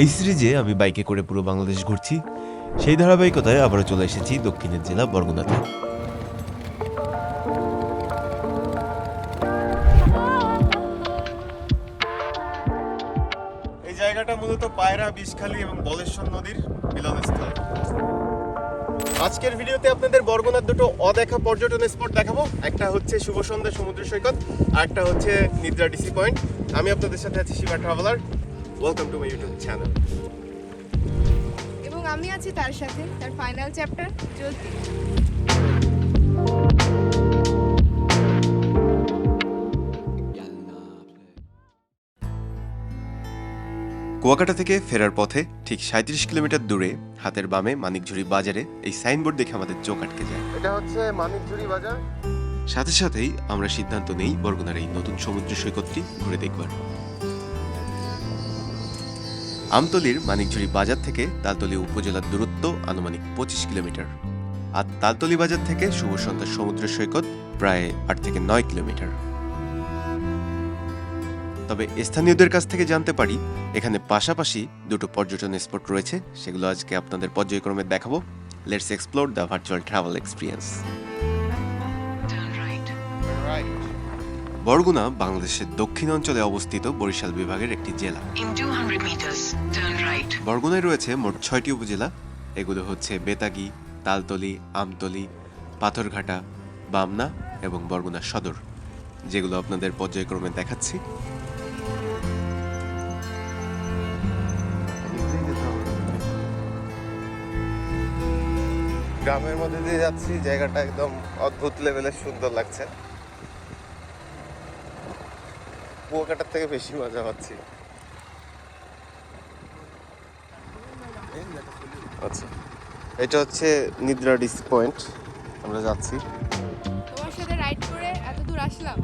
এই সিরিজে আমি বাইকে করে পুরো বাংলাদেশ ঘুরছি। সেই ধারাবাহিকতায় আবারও চলে এসেছি দক্ষিণের জেলা বরগুনাতে। এই জায়গাটা মূলত পায়রা, বিষখালী এবং বলেশ্বর নদীর মিলনস্থল। আজকের ভিডিওতে আপনাদের বরগুনার দুটো অদেখা পর্যটন স্পট দেখাবো। একটা হচ্ছে শুভ সন্ধ্যা সমুদ্র সৈকত, আর একটা হচ্ছে নিদ্রা ডিসি পয়েন্ট। আমি আপনাদের সাথে আছি Shiba traveller. Welcome to my YouTube channel এবং আমি আছি তার সাথে তার ফাইনাল চ্যাপ্টার জ্যোতি। কুয়াকাটা থেকে ফেরার পথে ঠিক সাঁত্রিশ কিলোমিটার দূরে হাতের বামে মানিকঝুড়ি বাজারে এই সাইনবোর্ড দেখে আমাদের চোখ আটকে যায়। এটা হচ্ছে মানিকঝুড়ি বাজার। সাথে সাথেই আমরা সিদ্ধান্ত নেই বরগুনার এই নতুন সমুদ্র সৈকতটি ঘুরে দেখবার। আমতলির মানিকঝুড়ি বাজার থেকে তালতলি উপজেলার দূরত্ব আনুমানিক পঁচিশ কিলোমিটার। আর তালতলি বাজার থেকে শুভ সন্ধ্যা সমুদ্র সৈকত প্রায় আট থেকে নয় কিলোমিটার। তবে স্থানীয়দের কাছ থেকে জানতে পারি এখানে পাশাপাশি দুটো পর্যটন স্পট রয়েছে সেগুলো আজকে আপনাদের পর্যায়ক্রমে দেখাবো। Let's explore the virtual travel experience Barguna বাংলাদেশের দক্ষিণ অঞ্চলে অবস্থিত বরিশাল বিভাগের একটি জেলা। In 200 meters, turn right. বরগুনায় রয়েছে মোট ছয়টি উপজেলা। এগুলো হচ্ছে বেতাগী তালতলি আমতলি পাথরঘাটা বামনা এবং বরগুনা সদর যেগুলো আপনাদের পর্যায়ক্রমে দেখাচ্ছি। গ্রামের মধ্যে দিয়ে যাচ্ছি জায়গাটা একদম অদ্ভুত লেভেলের সুন্দর লাগছে। কুয়াকাটার থেকে বেশি মজা পাচ্ছি। আচ্ছা। এটা হচ্ছে নিদ্রা ডিস পয়েন্ট। আমরা যাচ্ছি। তোমার সাথে রাইড করে এত দূর আসলাম?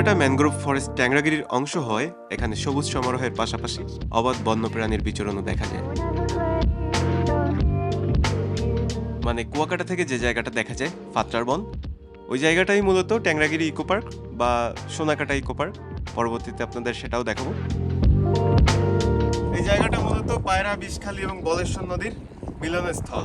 এই ম্যানগ্রোভ ফরেস্ট ট্যাংরাগিরির অংশ হয়। এখানে সবুজ সমারোহের পাশাপাশি অবাধ বন্যপ্রাণীর বিচরণও দেখা যায়। মানে কুয়াকাটা থেকে যে জায়গাটা দেখা যায়, ফাত্রার বন, ওই জায়গাটাই মূলত ট্যাংরাগিরি ইকো পার্ক বা সোনাকাটা ইকো পার্ক। পরবর্তীতে আপনাদের সেটাও দেখাবো। এই জায়গাটা মূলত পায়রা, বিষখালী এবং বলেশ্বর নদীর মিলনস্থল।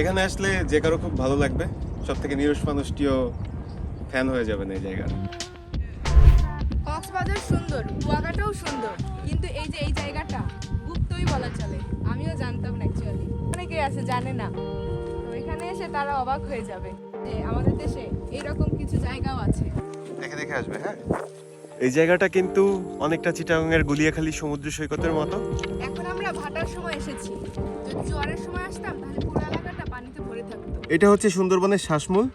এখানে আসলে যে কারও খুব ভালো লাগবে সব থেকে নিরস মানুষটিও ফ্যান হয়ে যাবেন এই জায়গার কক্সবাজার সুন্দর কুয়াকাটাও সুন্দর কিন্তু এই যে এই জায়গাটা গুপ্তই বলা চলে আমিও জানতাম না অ্যাকচুয়ালি অনেকে আছে জানে না। তো এখানে এসে তারা অবাক হয়ে যাবে যে আমাদের দেশে এইরকম কিছু জায়গাও আছে। দেখে দেখে আসবে হ্যাঁ? এই জায়গাটা কিন্তু অনেকটা চিটাগাংয়ের গুলিয়াখালী সমুদ্র সৈকতের মতো। এখন আমরা ভাটার সময় এসেছি। যদি জোয়ারের সময় আসতাম তাহলে পুরো এটা হচ্ছে সুন্দরবনের শ্বাসমূল।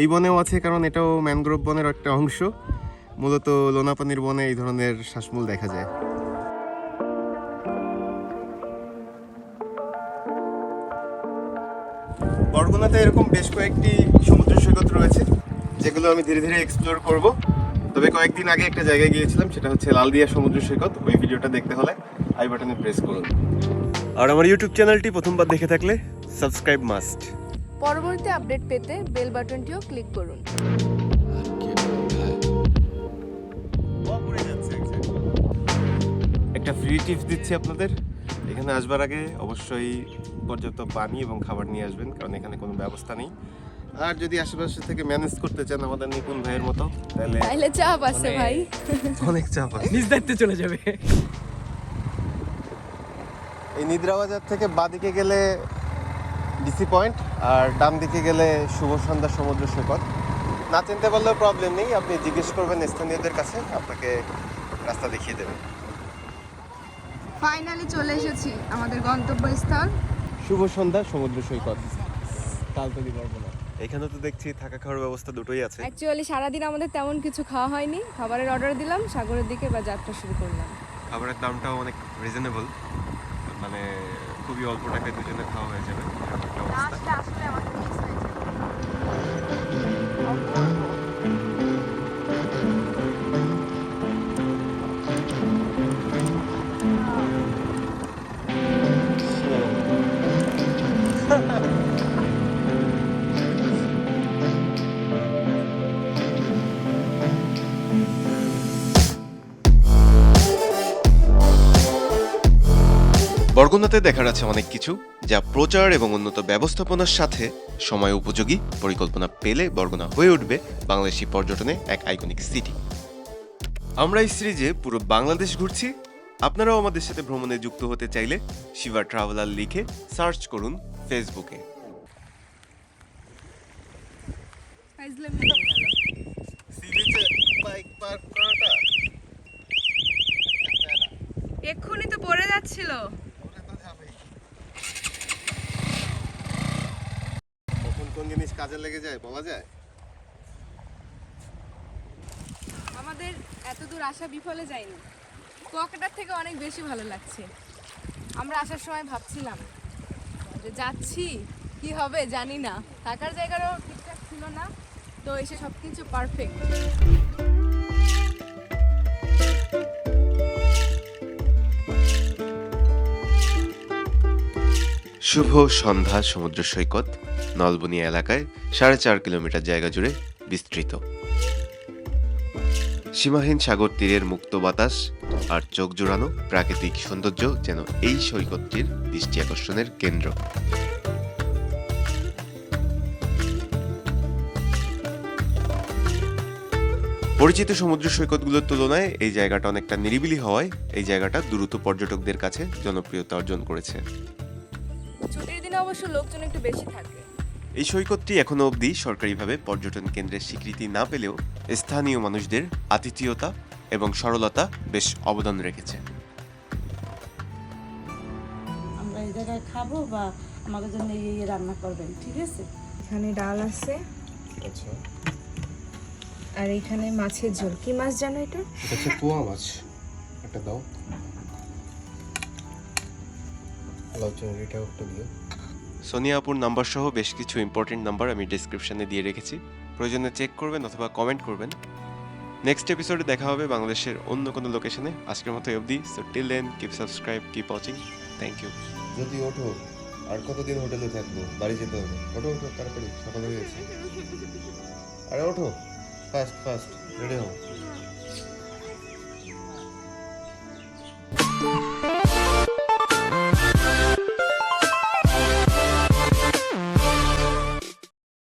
এই বনেও আছে, কারণ এটাও ম্যানগ্রোভ বনের একটা অংশ। মূলত লোনাপানির বনে এই ধরনের শ্বাসমূল দেখা যায়। বরগুনাতে এরকম বেশ কয়েকটি সমুদ্র সৈকত রয়েছে, যেগুলো আমি ধীরে ধীরে এক্সপ্লোর করব। তবে কয়েকদিন আগে একটা জায়গায় গিয়েছিলাম, সেটা হচ্ছে লালদিয়া সমুদ্র সৈকত। ওই ভিডিওটা দেখতে হলে আই বাটনে প্রেস করুন। আর আমার ইউটিউব চ্যানেলটি প্রথমবার দেখে থাকলে সাবস্ক্রাইব মাস্ট। পরবর্তী আপডেট পেতে বেল বাটনটিও ক্লিক করুন। একটা ফ্রি টিপস দিচ্ছি আপনাদের। এখানে আসবার আগে অবশ্যই পর্যাপ্ত পানি এবং খাবার নিয়ে আসবেন কারণ এখানে কোনো ব্যবস্থা নেই। আর যদি আশেপাশে থেকে ম্যানেজ করতে চান আমাদের নিপুণ ভাইয়ের মতো তাহলে তাইলে চাপ আছে ভাই। অনেক চাপ আছে। নিজ দায়িত্বে চলে যাবে। এই নিদ্রা বাজার থেকে বাদিকে গেলে ডিসি পয়েন্ট আর ডান দিকে গেলে শুভ সন্ধ্যা সমুদ্র সৈকত। না চিনতে পারলেও প্রবলেম নেই আপনি জিজ্ঞেস করবেন স্থানীয়দের কাছে আপনাকে রাস্তা দেখিয়ে দেবে। ফাইনালি চলে এসেছি আমাদের গন্তব্যস্থল। শুভ সন্ধ্যা সমুদ্র সৈকত। কাল তালতলি বরগুনা এখানে তো দেখছি থাকা খাওয়ার ব্যবস্থা দুটোই আছে। অ্যাকচুয়ালি সারাদিন আমাদের তেমন কিছু খাওয়া হয়নি। খাবারের অর্ডার দিলাম সাগরের দিকে বা যাত্রা শুরু করলাম। খাবারের দামটাও অনেক রিজনেবল মানে খুবই অল্প টাকায় দুজনে খাওয়া হয়ে যাবে। এরকম একটা অবস্থা আসলে আমাদের বরগুনাতে দেখার আছে অনেক কিছু যা প্রচার এবং উন্নত ব্যবস্থাপনার সাথে সময় উপযোগী পরিকল্পনা পেলে বরগুনা হয়ে উঠবে বাংলাদেশি পর্যটনে এক আইকনিক সিটি আমরা এই সিরিজে পুরো বাংলাদেশ ঘুরছি। আপনারাও আমাদের সাথে ভ্রমণে যুক্ত হতে চাইলে শিবা ট্রাভেলার লিখে সার্চ করুন ফেসবুকে। এক্ষুনি তো পড়ে যাচ্ছিল। কাজে লেগে যায় বলা যায়? আমাদের এত দূর আসা বিফলে যায়নি। কুয়াকাটার থেকে অনেক বেশি ভালো লাগছে। আমরা আসার সময় ভাবছিলাম যে যাচ্ছি কি হবে জানি না। থাকার জায়গারও ঠিকঠাক ছিল না তো এসে সব কিছু পারফেক্ট শুভ সন্ধ্যা সমুদ্র সৈকত। নলবনি এলাকায় সাড়ে চার কিলোমিটার জায়গা জুড়ে বিস্তৃত। সীমাহীন সাগর তীরের মুক্ত বাতাস আর চোখ জোড়ানো প্রাকৃতিক সৌন্দর্য যেন এই সৈকতটির দৃষ্টি আকর্ষণের কেন্দ্র। পরিচিত সমুদ্র সৈকতগুলোর তুলনায় এই জায়গাটা অনেকটা নিরিবিলি হওয়ায় এই জায়গাটা দ্রুত পর্যটকদের কাছে জনপ্রিয়তা অর্জন করেছে। ছুটির দিনে অবশ্য লোকজন একটু বেশি থাকে। এই সৈকতটি এখনও অবধি সরকারিভাবে পর্যটন কেন্দ্রের স্বীকৃতি না পেলেও স্থানীয় মানুষদের আতিথেয়তা এবং সরলতা বেশ অবদান রেখেছে। আমরা এই জায়গায় খাব বা আমাদের জন্য এই এই রান্না করবেন ঠিক আছে? এখানে ডাল আছে। আচ্ছা। আর এখানে মাছের ঝোল। কি মাছ জানো এটা? এটা হচ্ছে পোয়া মাছ। একটা দাও। লাউ চিংড়িটাও একটা দিও। সোনিয়া আপুর নাম্বার সহ বেশ কিছু ইম্পর্টেন্ট নাম্বার আমি ডিসক্রিপশানে দিয়ে রেখেছি। প্রয়োজনে চেক করবেন অথবা কমেন্ট করবেন। নেক্সট এপিসোডে দেখা হবে বাংলাদেশের অন্য কোনো লোকেশনে আজকের মতো অবধি। So till then keep subscribe keep watching thank you যদি ওঠো, আর কতদিন হোটেলে থাকব? বাড়ি যেতে হবে। ওঠো ওঠো, তাড়াতাড়ি, সকাল হয়ে গেছে। আরে ওঠো। ফাস্ট ফাস্ট রেডি হও।